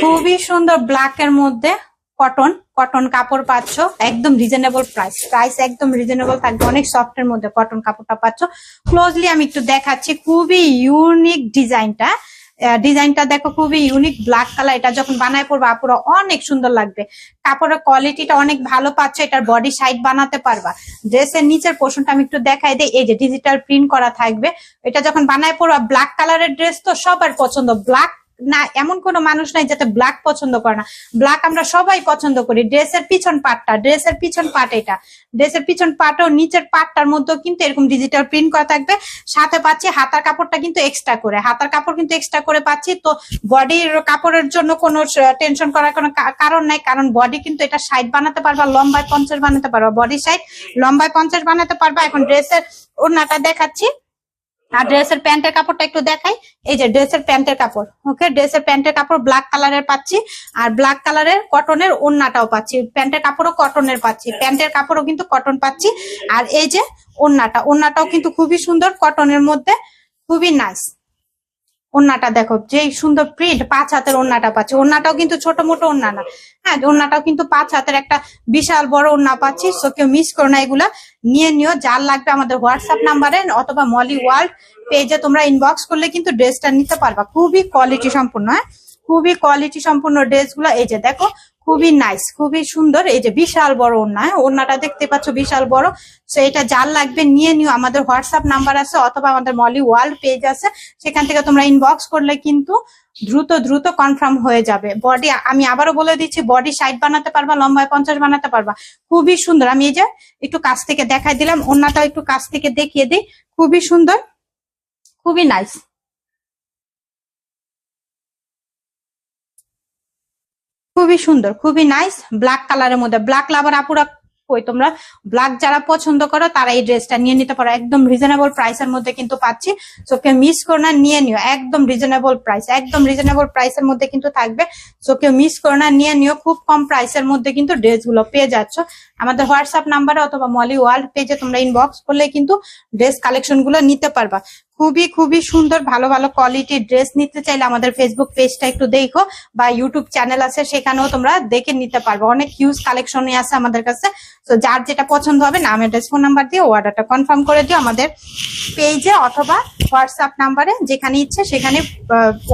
খুবই সুন্দর ব্ল্যাক এর মধ্যে কটন কটন কাপড় পাচ্ছ, একদম রিজনেবল প্রাইস প্রাইস একদম রিজনেবল থাকবে, অনেক সফট এর মধ্যে কটন কাপড়টা পাচ্ছ। ক্লোজলি আমি একটু দেখাচ্ছি খুবই ইউনিক ডিজাইনটা ডিজাইনটা দেখো খুবই ইউনিক ব্ল্যাক কালার এটা যখন বানায় পড়বে আপুরা অনেক সুন্দর লাগবে। কাপড়ের কোয়ালিটিটা অনেক ভালো পাচ্ছ, এটার বডি সাইড বানাতে পারবা। ড্রেসের নিচের পোর্শনটা আমি একটু দেখাই দিই, এই যে ডিজিটাল প্রিন্ট করা থাকবে। এটা যখন বানায় পড়বা ব্ল্যাক কালারের ড্রেস তো সবার পছন্দ ব্ল্যাক না, এমন কোনো মানুষ নাই যাতে ব্ল্যাক পছন্দ করে না। ব্ল্যাক আমরা সবাই পছন্দ করি। ড্রেসের পিছন পাটটা ড্রেসের পিছন পাট এটা। ড্রেসের পিছন পাটও নিচের পাটটার মধ্যেও কিন্তু এরকম ডিজিটাল প্রিন্ট করা থাকবে। সাথে পাচ্ছি হাতার কাপড়টা কিন্তু এক্সট্রা করে। হাতার কাপড় কিন্তু এক্সট্রা করে পাচ্ছি। তো বডির কাপড়ের জন্য কোনো টেনশন করার কোনো কারণ নাই। কারণ বডি কিন্তু এটা সাইড বানাতে পারবা, লম্বায় পঞ্চাশ বানাতে পারবা। বডি সাইড লম্বায় পঞ্চাশ বানাতে পারবা। এখন ড্রেসের ওড়নাটা দেখাচ্ছি। আর ড্রেসের প্যান্টের কাপড়টা একটু দেখাই। এই যে ড্রেসের প্যান্টের কাপড় ওকে ড্রেসের প্যান্টের কাপড় ব্ল্যাক কালারের পাচ্ছি আর ব্ল্যাক কালারের কটনের ওড়নাটাও পাচ্ছি। প্যান্টের কাপড়ও কটনের পাচ্ছি, প্যান্টের কাপড়ও কিন্তু কটন পাচ্ছি। আর এই যে ওড়নাটা, ওড়নাটাও কিন্তু খুবই সুন্দর কটনের মধ্যে খুবই নাইস ওড়নাটা দেখো যে সুন্দর প্রিন্ট পাঁচ হাতের ওড়নাটা পাচ্ছি। ওড়নাটাও কিন্তু ছোট মোটো ওড়না না। হ্যাঁ ওড়নাটাও কিন্তু পাঁচ হাতের একটা বিশাল বড় ওড়না পাচ্ছি সো কেউ মিস করো না এগুলা। নিয়ে নিও, যার লাগবে আমাদের হোয়াটসঅ্যাপ নাম্বারে অথবা মলি ওয়ার্ল্ড পেজে তোমরা ইনবক্স করলে কিন্তু ড্রেসটা নিতে পারবা। খুবই কোয়ালিটি সম্পূর্ণ হ্যাঁ? খুবই কোয়ালিটি সম্পূর্ণ ড্রেসগুলো এই যে দেখো খুবই নাইস খুবই সুন্দর। এই যে বিশাল বড় ওড়না হ্যাঁ? ওড়নাটা দেখতে পাচ্ছ, বিশাল বড়। সো এটা যার লাগবে নিয়ে নিও। আমাদের হোয়াটসঅ্যাপ নাম্বার আছে অথবা আমাদের মলি ওয়ার্ল্ড পেজ আছে। সেখান থেকে তোমরা ইনবক্স করলে কিন্তু দ্রুত দ্রুত কনফার্ম হয়ে যাবে। বডি আমি আবারও বলে দিচ্ছি বডি সাইড বানাতে পারবা, লম্বায় পঞ্চাশ বানাতে পারবা। খুবই সুন্দর। আমি এই যে একটু কাছ থেকে দেখাই দিলাম, ওড়নাটাও একটু কাছ থেকে দেখিয়ে দিই। খুবই সুন্দর, খুবই নাইস খুবই সুন্দর, খুবই নাইস ব্ল্যাক কালারের মধ্যে। ব্ল্যাক লাভার আপুরা তোমরা? ব্ল্যাক যারা পছন্দ করো, তারা এই ড্রেসটা নিয়ে নিতে পারো। একদম রিজনেবল প্রাইসের মধ্যে কিন্তু পাচ্ছি। সো কেউ মিস করো না, নিয়ে নিও। একদম রিজনেবল প্রাইস একদম রিজনেবল প্রাইসের মধ্যে কিন্তু থাকবে। সো কেউ মিস করো না, নিয়ে নিও। খুব কম প্রাইসের মধ্যে কিন্তু ড্রেসগুলো পেয়ে যাচ্ছ। আমাদের হোয়াটসঅ্যাপ নাম্বারে অথবা মলি ওয়ার্ল্ড পেজে তোমরা ইনবক্স করলে কিন্তু ড্রেস কালেকশনগুলো নিতে পারবা। খুবই খুবই সুন্দর, ভালো ভালো কোয়ালিটির ড্রেস নিতে চাইলে আমাদের ফেসবুক পেজটা একটু দেখো বা ইউটিউব চ্যানেল আছে, সেখানেও তোমরা দেখে নিতে পারবে। অনেক হিউজ কালেকশনই আছে আমাদের কাছে। তো যার যেটা পছন্দ হবে, নাম অ্যাড্রেস ফোন নাম্বার দিয়ে অর্ডারটা কনফার্ম করে দিও আমাদের পেজে অথবা হোয়াটসঅ্যাপ নাম্বারে যেখানে ইচ্ছে সেখানে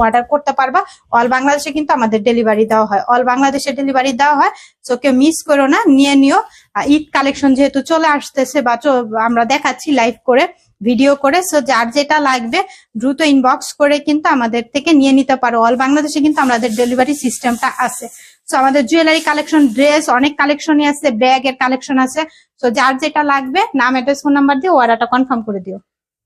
অর্ডার করতে পারবা। অল বাংলাদেশে কিন্তু আমাদের ডেলিভারি দেওয়া হয়। অল বাংলাদেশে ডেলিভারি দেওয়া হয়। সো কেউ মিস করো না, নিয়ে নিও। ঈদ কালেকশন যেহেতু চলে আসতেছে বা আমরা দেখাচ্ছি লাইভ করে ভিডিও করে সো যার যেটা লাগবে দ্রুত ইনবক্স করে কিন্তু আমাদের থেকে নিয়ে নিতে পারো। অল বাংলাদেশে কিন্তু আমাদের ডেলিভারি সিস্টেমটা আছে। সো আমাদের জুয়েলারি কালেকশন ড্রেস অনেক কালেকশনই আছে ব্যাগের কালেকশন আছে। সো যার যেটা লাগবে, নাম অ্যাড্রেস ফোন নাম্বার দিয়ে অর্ডারটা কনফার্ম করে দিও।